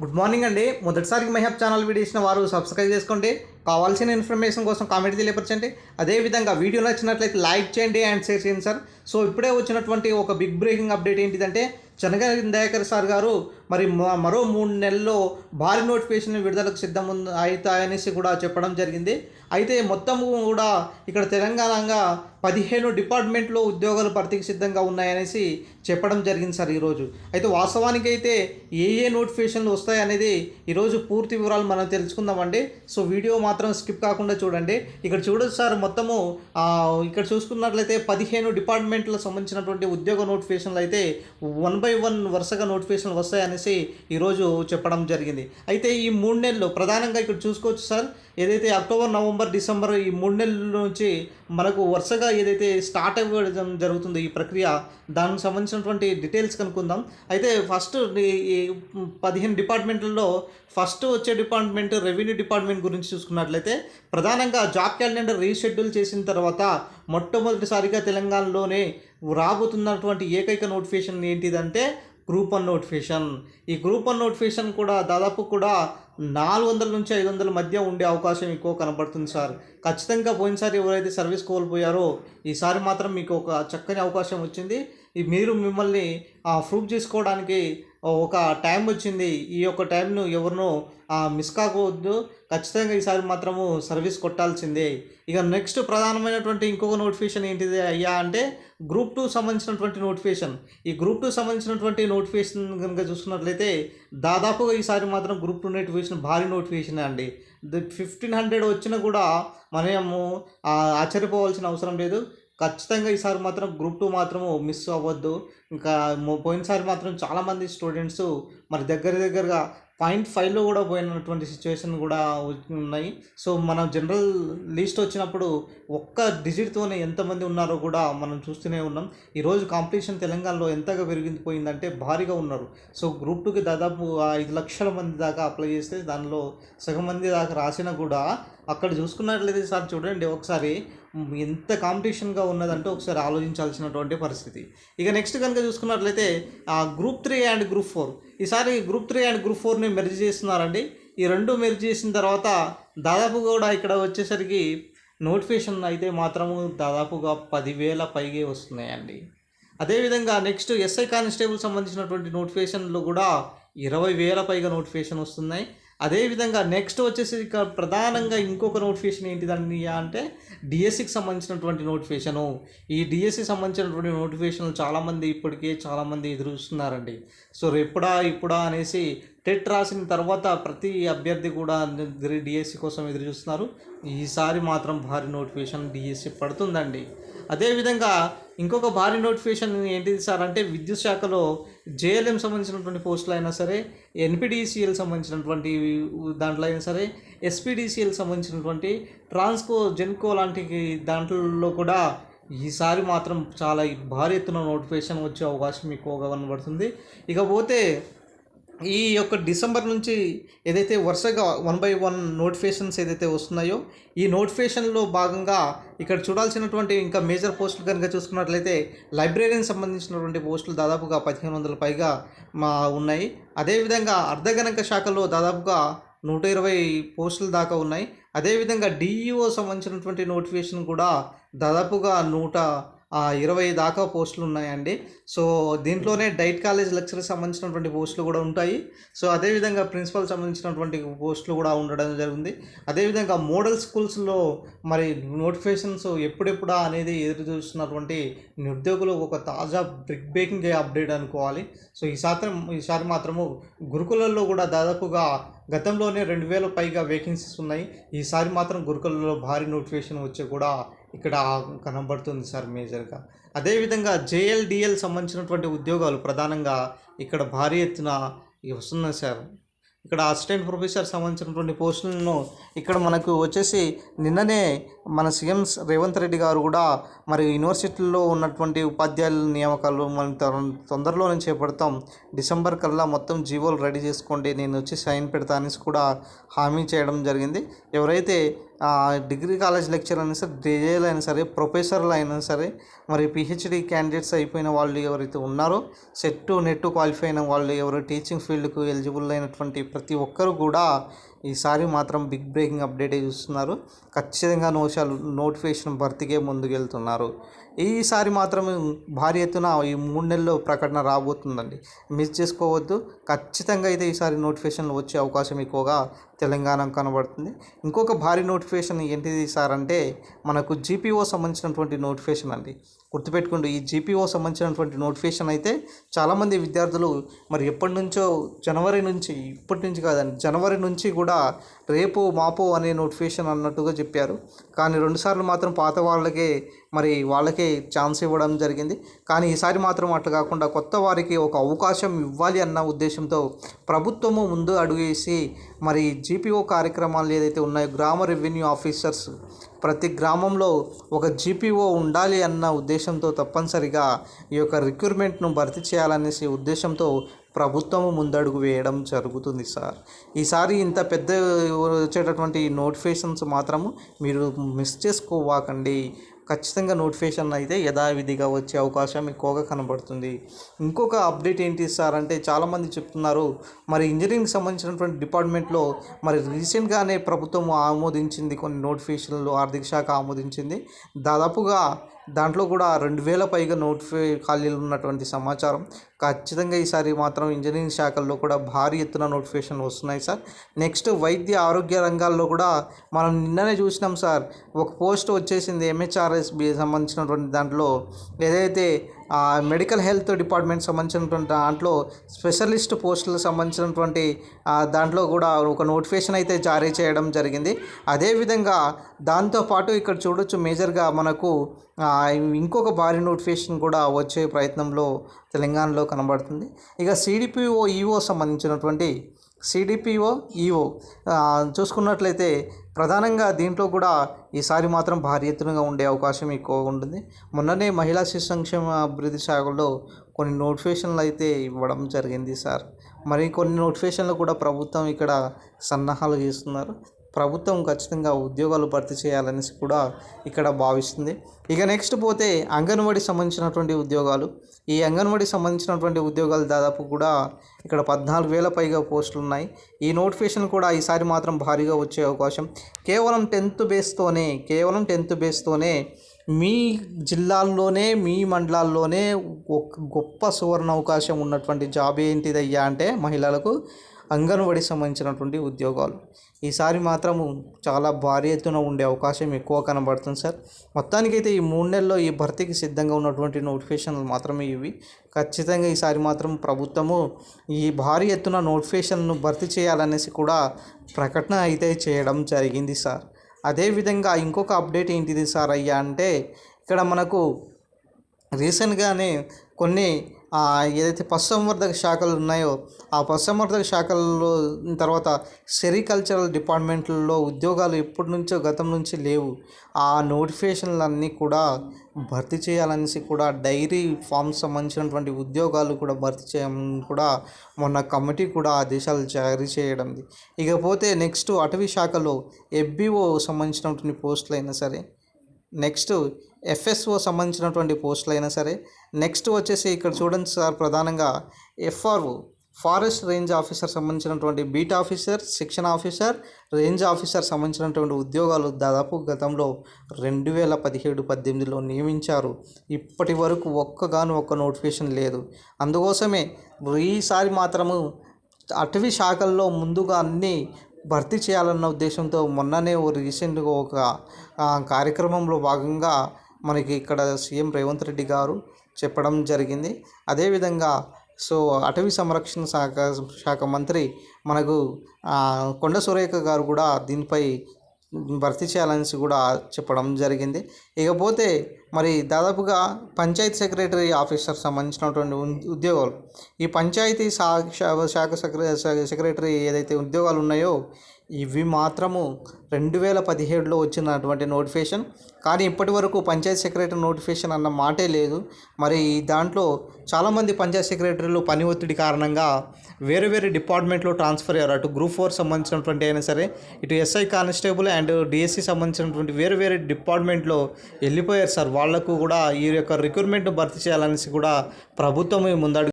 Good morning అండి. మొదటిసారి మహబ్ channel video ఇచ్చిన వారు సబ్స్క్రైబ్ చేసుకోండి. కావాల్సిన ఇన్ఫర్మేషన్ కోసం కామెంట్ తెలియపరచండి. అదేవిధంగా వీడియో నచ్చినట్లయితే లైక్ చేయండి అండ్ షేర్ చేయండి సార్ సో ఇప్పుడే వచ్చినటువంటి ఒక బిగ్ బ్రేకింగ్ అప్డేట్ ఏంటిదంటే చెనగ దయాకర్ సార్ గారు మరి మరో మూడు నెలల్లో భారీ నోటిఫికేషన్లు విడుదలకు సిద్ధం ఉంది అవుతాయనేసి కూడా చెప్పడం జరిగింది. అయితే మొత్తం కూడా ఇక్కడ తెలంగాణగా పదిహేను డిపార్ట్మెంట్లో ఉద్యోగాలు భర్తీకి సిద్ధంగా ఉన్నాయనేసి చెప్పడం జరిగింది సార్ ఈరోజు. అయితే వాస్తవానికి అయితే ఏ ఏ నోటిఫికేషన్లు వస్తాయనేది ఈరోజు పూర్తి వివరాలు మనం తెలుసుకుందామండి. సో వీడియో మాత్రం స్కిప్ కాకుండా చూడండి. ఇక్కడ చూడొచ్చు సార్ మొత్తము ఇక్కడ చూసుకున్నట్లయితే పదిహేను డిపార్ట్మెంట్లకు సంబంధించినటువంటి ఉద్యోగ నోటిఫికేషన్లు అయితే వన్ బై వన్ వరుసగా నోటిఫికేషన్లు అనేసి ఈరోజు చెప్పడం జరిగింది. అయితే ఈ మూడు నెలలు ప్రధానంగా ఇక్కడ చూసుకోవచ్చు సార్ ఏదైతే అక్టోబర్ నవంబర్ డిసెంబర్ ఈ మూడు నెలల నుంచి మనకు వరుసగా ఏదైతే స్టార్ట్ అవ్వడం జరుగుతుందో ఈ ప్రక్రియ దానికి సంబంధించినటువంటి డీటెయిల్స్ కనుక్కుందాం. అయితే ఫస్ట్ ఈ- ఈ పదిహేను డిపార్ట్మెంట్లలో ఫస్ట్ వచ్చే డిపార్ట్మెంట్ రెవెన్యూ డిపార్ట్మెంట్ గురించి చూసుకున్నట్లయితే ప్రధానంగా జాబ్ క్యాలెండర్ రీషెడ్యూల్ చేసిన తర్వాత మొట్టమొదటిసారిగా తెలంగాణలోనే రాబోతున్నటువంటి ఏకైక నోటిఫికేషన్ ఏంటిదంటే గ్రూప్ వన్ నోటిఫికేషన్ ఈ గ్రూప్ వన్ నోటిఫికేషన్ కూడా దాదాపు కూడా నాలుగు వందల నుంచి ఐదు వందల మధ్య ఉండే అవకాశం ఎక్కువ కనబడుతుంది సార్. ఖచ్చితంగా పోయినసారి ఎవరైతే సర్వీస్ కోల్పోయారో ఈసారి మాత్రం మీకు ఒక చక్కని అవకాశం వచ్చింది. మీరు మిమ్మల్ని ప్రూవ్ చేసుకోవడానికి ఒక టైం వచ్చింది. ఈ యొక్క టైంను ఎవరినో మిస్ కాకూడదు. ఖచ్చితంగా ఈసారి మాత్రము సర్వీస్ కొట్టాల్సిందే. ఇక నెక్స్ట్ ప్రధానమైనటువంటి ఇంకొక నోటిఫికేషన్ ఏంటిది అయ్యా అంటే గ్రూప్ టూ సంబంధించినటువంటి నోటిఫికేషన్ ఈ గ్రూప్ టూ సంబంధించినటువంటి నోటిఫికేషన్ కనుక చూసుకున్నట్లయితే దాదాపుగా ఈసారి మాత్రం గ్రూప్ టూ నోటిఫికేషన్ భారీ నోటిఫికేషన్ అండి. ఫిఫ్టీన్ హండ్రెడ్ వచ్చినా కూడా మనము ఆశ్చర్యపోవాల్సిన అవసరం లేదు. ఖచ్చితంగా ఈసారి మాత్రం గ్రూప్ టూ మాత్రము మిస్ అవ్వద్దు. ఇంకా పోయినసారి మాత్రం చాలామంది స్టూడెంట్స్ మరి దగ్గర దగ్గరగా పాయింట్ ఫైవ్లో కూడా పోయినటువంటి సిచ్యువేషన్ కూడా ఉన్నాయి. సో మనం జనరల్ లిస్ట్ వచ్చినప్పుడు ఒక్క డిజిట్తోనే ఎంతమంది ఉన్నారో కూడా మనం చూస్తూనే ఉన్నాం. ఈరోజు కాంపిటీషన్ తెలంగాణలో ఎంతగా పెరిగిపోయిందంటే భారీగా ఉన్నారు. సో గ్రూప్ టూకి దాదాపు ఐదు లక్షల మంది దాకా అప్లై చేస్తే దానిలో సగం మంది దాకా రాసినా కూడా అక్కడ చూసుకున్నట్లయితే సార్ చూడండి ఒకసారి ఎంత కాంపిటీషన్గా ఉన్నదంటే ఒకసారి ఆలోచించాల్సినటువంటి పరిస్థితి. ఇక నెక్స్ట్ కనుక చూసుకున్నట్లయితే ఆ group three and group four. ఈసారి గ్రూప్ త్రీ అండ్ గ్రూప్ ఫోర్ని మెర్జ్ చేస్తున్నారండి. ఈ రెండు మెర్జ్ చేసిన తర్వాత దాదాపు కూడా ఇక్కడ వచ్చేసరికి నోటిఫికేషన్ అయితే మాత్రము దాదాపుగా పదివేల పైగే వస్తున్నాయండి. అదేవిధంగా నెక్స్ట్ ఎస్ఐ కానిస్టేబుల్ సంబంధించినటువంటి నోటిఫికేషన్లు కూడా ఇరవై వేల పైగా నోటిఫికేషన్ వస్తున్నాయి. అదేవిధంగా నెక్స్ట్ వచ్చేసి ఇక ప్రధానంగా ఇంకొక నోటిఫికేషన్ ఏంటిదండి అంటే డిఎస్సికి సంబంధించినటువంటి నోటిఫికేషను ఈ డిఎస్సి సంబంధించినటువంటి నోటిఫికేషన్లు చాలామంది ఇప్పటికే చాలామంది ఎదురుస్తున్నారండి. సో ఎప్పుడా ఇప్పుడా అనేసి టెట్ రాసిన తర్వాత ప్రతి అభ్యర్థి కూడా డిఎస్సి కోసం ఎదురు చూస్తున్నారు. ఈసారి మాత్రం భారీ నోటిఫికేషన్ డిఎస్సి పడుతుందండి. అదేవిధంగా ఇంకొక భారీ నోటిఫికేషన్ ఏంటిది సార్ అంటే విద్యుత్ శాఖలో జేఎల్ఎం సంబంధించినటువంటి పోస్టులు అయినా సరే ఎన్పిడిసిఎల్ సంబంధించినటువంటి దాంట్లో అయినా సరే ఎస్పీడీసీఎల్ సంబంధించినటువంటి ట్రాన్స్కో జెన్కో లాంటి దాంట్లో కూడా ఈసారి మాత్రం చాలా భారీ ఎత్తున నోటిఫికేషన్ వచ్చే అవకాశం ఎక్కువగా కనబడుతుంది. ఇకపోతే ఈ యొక్క డిసెంబర్ నుంచి ఏదైతే వరుసగా వన్ బై వన్ నోటిఫికేషన్స్ ఏదైతే వస్తున్నాయో ఈ నోటిఫికేషన్లో భాగంగా ఇక్కడ చూడాల్సినటువంటి ఇంకా మేజర్ పోస్టులు కనుక చూసుకున్నట్లయితే లైబ్రరీకి సంబంధించినటువంటి పోస్టులు దాదాపుగా పదిహేను వందల పైగా మా ఉన్నాయి. అదేవిధంగా అర్ధగణక శాఖలో దాదాపుగా నూట ఇరవై పోస్టుల దాకా ఉన్నాయి. అదేవిధంగా డిఈఓ సంబంధించినటువంటి నోటిఫికేషన్ కూడా దాదాపుగా నూట ఇరవై దాకా పోస్టులు ఉన్నాయండి. సో దీంట్లోనే డైట్ కాలేజ్ లెక్చర్కి సంబంధించినటువంటి పోస్టులు కూడా ఉంటాయి. సో అదేవిధంగా ప్రిన్సిపల్ సంబంధించినటువంటి పోస్టులు కూడా ఉండడం జరిగింది. అదేవిధంగా మోడల్ స్కూల్స్లో మరి నోటిఫికేషన్స్ ఎప్పుడెప్పుడా అనేది ఎదురు చూస్తున్నటువంటి నిరుద్యోగులు ఒక తాజా బ్రిక్ బ్రేకింగ్ అప్డేట్ అనుకోవాలి. సో ఈసారి ఈసారి మాత్రము గురుకులల్లో కూడా దాదాపుగా గతంలోనే రెండు వేల పైగా వేకెన్సీస్ ఉన్నాయి. ఈసారి మాత్రం గురుకులలో భారీ నోటిఫికేషన్ వచ్చే కూడా ఇక్కడ కనబడుతుంది సార్ మేజర్గా. అదేవిధంగా జేఎల్డిఎల్ సంబంధించినటువంటి ఉద్యోగాలు ప్రధానంగా ఇక్కడ భారీ ఎత్తున వస్తున్నాయి సార్. ఇక్కడ అసిస్టెంట్ ప్రొఫెసర్ సంబంధించినటువంటి పోస్టులను ఇక్కడ మనకు వచ్చేసి నిన్ననే మన సీఎం రేవంత్ రెడ్డి గారు కూడా మరి యూనివర్సిటీల్లో ఉన్నటువంటి ఉపాధ్యాయుల నియామకాలు మనం తొందరలోనే చేపడతాం. డిసెంబర్ కల్లా మొత్తం జీవోలు రెడీ చేసుకోండి నేను వచ్చి సైన్ పెడతా అనేసి కూడా హామీ చేయడం జరిగింది. ఎవరైతే డిగ్రీ కాలేజ్ లెక్చర్ అయినా సరే డిజేలు అయినా సరే ప్రొఫెసర్లు అయినా సరే మరి పిహెచ్డి క్యాండిడేట్స్ అయిపోయిన వాళ్ళు ఎవరైతే ఉన్నారో సెట్ నెట్ క్వాలిఫై అయిన వాళ్ళు ఎవరు టీచింగ్ ఫీల్డ్కు ఎలిజిబుల్ అయినటువంటి ప్రతి ఒక్కరు కూడా ఈసారి మాత్రం బిగ్ బ్రేకింగ్ అప్డేట్ చూస్తున్నారు. ఖచ్చితంగా నోషాలు నోటిఫికేషన్ భర్తీకే ముందుకెళ్తున్నారు. ఈసారి మాత్రం భారీ ఎత్తున ఈ మూడు నెలల్లో ప్రకటన రాబోతుందండి. మిస్ చేసుకోవద్దు. ఖచ్చితంగా అయితే ఈసారి నోటిఫికేషన్లు వచ్చే అవకాశం ఎక్కువగా తెలంగాణ కనబడుతుంది. ఇంకొక భారీ నోటిఫికేషన్ ఏంటిది సార్ అంటే మనకు జీపీఓ సంబంధించినటువంటి నోటిఫికేషన్ అండి. గుర్తుపెట్టుకోండి. ఈ జీపీఓ సంబంధించినటువంటి నోటిఫికేషన్ అయితే చాలామంది విద్యార్థులు మరి ఎప్పటి నుంచో జనవరి నుంచి ఇప్పటి నుంచి కాదండి జనవరి నుంచి కూడా రేపు మాపో అనే నోటిఫికేషన్ అన్నట్టుగా చెప్పారు. కానీ రెండుసార్లు మాత్రం పాత వాళ్ళకే మరి వాళ్ళకే ఛాన్స్ ఇవ్వడం జరిగింది. కానీ ఈసారి మాత్రం అట్లా కాకుండా కొత్త వారికి ఒక అవకాశం ఇవ్వాలి అన్న ఉద్దేశంతో ప్రభుత్వము ముందు అడుగేసి మరి జీపీఓ కార్యక్రమాలు ఏదైతే ఉన్నాయో గ్రామ రెవెన్యూ ఆఫీసర్స్ ప్రతి గ్రామంలో ఒక జీపీఓ ఉండాలి అన్న ఉద్దేశంతో తప్పనిసరిగా ఈ యొక్క రిక్రూట్మెంట్ను భర్తీ చేయాలనేసి ఉద్దేశంతో ప్రభుత్వం ముందడుగు వేయడం జరుగుతుంది సార్. ఈసారి ఇంత పెద్ద వచ్చేటటువంటి నోటిఫికేషన్స్ మాత్రము మీరు మిస్ చేసుకోవాకండి. ఖచ్చితంగా నోటిఫికేషన్ అయితే యథావిధిగా వచ్చే అవకాశం ఎక్కువగా కనబడుతుంది. ఇంకొక అప్డేట్ ఏంటి సార్ అంటే చాలామంది చెప్తున్నారు మరి ఇంజనీరింగ్ సంబంధించినటువంటి డిపార్ట్మెంట్లో మరి రీసెంట్గానే ప్రభుత్వం ఆమోదించింది కొన్ని నోటిఫికేషన్లు ఆర్థిక శాఖ ఆమోదించింది. దాదాపుగా దాంట్లో కూడా రెండు వేల పైగా నోటిఫై ఖాళీలు ఉన్నటువంటి సమాచారం. ఖచ్చితంగా ఈసారి మాత్రం ఇంజనీరింగ్ శాఖల్లో కూడా భారీ ఎత్తున నోటిఫికేషన్ వస్తున్నాయి సార్. నెక్స్ట్ వైద్య ఆరోగ్య రంగాల్లో కూడా మనం నిన్ననే చూసినాం సార్. ఒక పోస్ట్ వచ్చేసింది ఎంహెచ్ఆర్ఎస్బి సంబంధించినటువంటి దాంట్లో. ఏదైతే మెడికల్ హెల్త్ డిపార్ట్మెంట్ సంబంధించినటువంటి దాంట్లో స్పెషలిస్ట్ పోస్టులకు సంబంధించినటువంటి దాంట్లో కూడా ఒక నోటిఫికేషన్ అయితే జారీ చేయడం జరిగింది. అదేవిధంగా దాంతోపాటు ఇక్కడ చూడొచ్చు మేజర్గా మనకు ఇంకొక భారీ నోటిఫికేషన్ కూడా వచ్చే ప్రయత్నంలో తెలంగాణలో కనబడుతుంది. ఇక సిడిపిఓ ఈఓ సంబంధించినటువంటి సిడిపిఓ ఈఓ చూసుకున్నట్లయితే ప్రధానంగా దీంట్లో కూడా ఈసారి మాత్రం భారీ ఎత్తునగా ఉండే అవకాశం ఎక్కువగా ఉంటుంది. మొన్ననే మహిళా శిశు సంక్షేమ అభివృద్ధి శాఖలో కొన్ని నోటిఫికేషన్లు అయితే ఇవ్వడం జరిగింది సార్. మరి కొన్ని నోటిఫికేషన్లు కూడా ప్రభుత్వం ఇక్కడ సన్నాహాలు చేస్తున్నారు. ప్రభుత్వం ఖచ్చితంగా ఉద్యోగాలు భర్తీ చేయాలనేసి కూడా ఇక్కడ భావిస్తుంది. ఇక నెక్స్ట్ పోతే అంగన్వాడీ సంబంధించినటువంటి ఉద్యోగాలు. ఈ అంగన్వాడీ సంబంధించినటువంటి ఉద్యోగాలు దాదాపు కూడా ఇక్కడ పద్నాలుగు వేల పైగా పోస్టులు ఉన్నాయి. ఈ నోటిఫికేషన్ కూడా ఈసారి మాత్రం భారీగా వచ్చే అవకాశం. కేవలం టెన్త్ బేస్తోనే కేవలం టెన్త్ బేస్తోనే మీ జిల్లాల్లోనే మీ మండలాల్లోనే ఒక గొప్ప సువర్ణ అవకాశం ఉన్నటువంటి జాబ్ ఏంటిదయ్యా అంటే మహిళలకు అంగన్వాడీ సంబంధించినటువంటి ఉద్యోగాలు. ఈసారి మాత్రము చాలా భారీ ఎత్తున ఉండే అవకాశం ఎక్కువ కనబడుతుంది సార్. మొత్తానికైతే ఈ మూడు నెలల్లో ఈ భర్తీకి సిద్ధంగా ఉన్నటువంటి నోటిఫికేషన్లు మాత్రమే ఇవి. ఖచ్చితంగా ఈసారి మాత్రం ప్రభుత్వము ఈ భారీ ఎత్తున నోటిఫికేషన్ను భర్తీ చేయాలనేసి కూడా ప్రకటన అయితే చేయడం జరిగింది సార్. అదేవిధంగా ఇంకొక అప్డేట్ ఏంటిది సార్ అయ్యా అంటే ఇక్కడ మనకు రీసెంట్గానే కొన్ని ఏదైతే పశుసంవర్ధక శాఖలు ఉన్నాయో ఆ పశుసంవర్ధక శాఖల్లో తర్వాత సెరికల్చరల్ డిపార్ట్మెంట్లలో ఉద్యోగాలు ఎప్పటి నుంచో గతం నుంచి లేవు. ఆ నోటిఫికేషన్లన్నీ కూడా భర్తీ చేయాలనేసి కూడా డైరీ ఫామ్స్ సంబంధించినటువంటి ఉద్యోగాలు కూడా భర్తీ చేయమని కూడా మొన్న కమిటీ కూడా ఆదేశాలు జారీ చేయడం ఇకపోతే నెక్స్ట్ అటవీ శాఖలో ఎఫ్బిఓ సంబంధించినటువంటి పోస్టులు అయినా సరే నెక్స్ట్ ఎఫ్ఎస్ఓ సంబంధించినటువంటి పోస్టులు అయినా సరే నెక్స్ట్ వచ్చేసి ఇక్కడ చూడండి సార్ ప్రధానంగా ఎఫ్ఆర్ఓ ఫారెస్ట్ రేంజ్ ఆఫీసర్ సంబంధించినటువంటి బీట్ ఆఫీసర్ శిక్షణ ఆఫీసర్ రేంజ్ ఆఫీసర్ సంబంధించినటువంటి ఉద్యోగాలు దాదాపు గతంలో రెండు వేల పదిహేడు పద్దెనిమిదిలో నియమించారు. ఇప్పటి వరకు ఒక్కగాను ఒక్క నోటిఫికేషన్ లేదు. అందుకోసమే ఈసారి మాత్రము అటవీ శాఖల్లో ముందుగా అన్నీ భర్తీ చేయాలన్న ఉద్దేశంతో మొన్ననే ఓ రీసెంట్గా ఒక కార్యక్రమంలో భాగంగా మనకి ఇక్కడ సీఎం రేవంత్ రెడ్డి గారు చెప్పడం జరిగింది. అదేవిధంగా సో అటవీ సంరక్షణ శాఖ శాఖ మంత్రి మనకు కొండ సురేఖ గారు కూడా దీనిపై భర్తీ చేయాలని కూడా చెప్పడం జరిగింది. ఇకపోతే మరి దాదాపుగా పంచాయతీ సెక్రటరీ ఆఫీసర్ సంబంధించినటువంటి ఉద్యోగాలు ఈ పంచాయతీ శాఖ శా- శాఖ సెక్ర- సెక్రటరీ ఏదైతే ఉద్యోగాలు ఉన్నాయో ఇవి మాత్రము రెండు వేల పదిహేడులో వచ్చినటువంటి నోటిఫికేషన్. కానీ ఇప్పటి వరకు పంచాయతీ సెక్రటరీ నోటిఫికేషన్ అన్న మాటే లేదు. మరి దాంట్లో చాలామంది పంచాయతీ సెక్రటరీలు పని ఒత్తిడి కారణంగా వేరే వేరే డిపార్ట్మెంట్లో ట్రాన్స్ఫర్ అయ్యారు. అటు గ్రూప్ ఫోర్ సంబంధించినటువంటి అయినా సరే ఇటు ఎస్ఐ కానిస్టేబుల్ అండ్ డిఎస్సి సంబంధించినటువంటి వేరే వేరే డిపార్ట్మెంట్లో వెళ్ళిపోయారు సార్. వాళ్ళకు కూడా ఈ యొక్క రిక్రూట్మెంట్ భర్తీ చేయాలనేసి కూడా ప్రభుత్వం ముందడు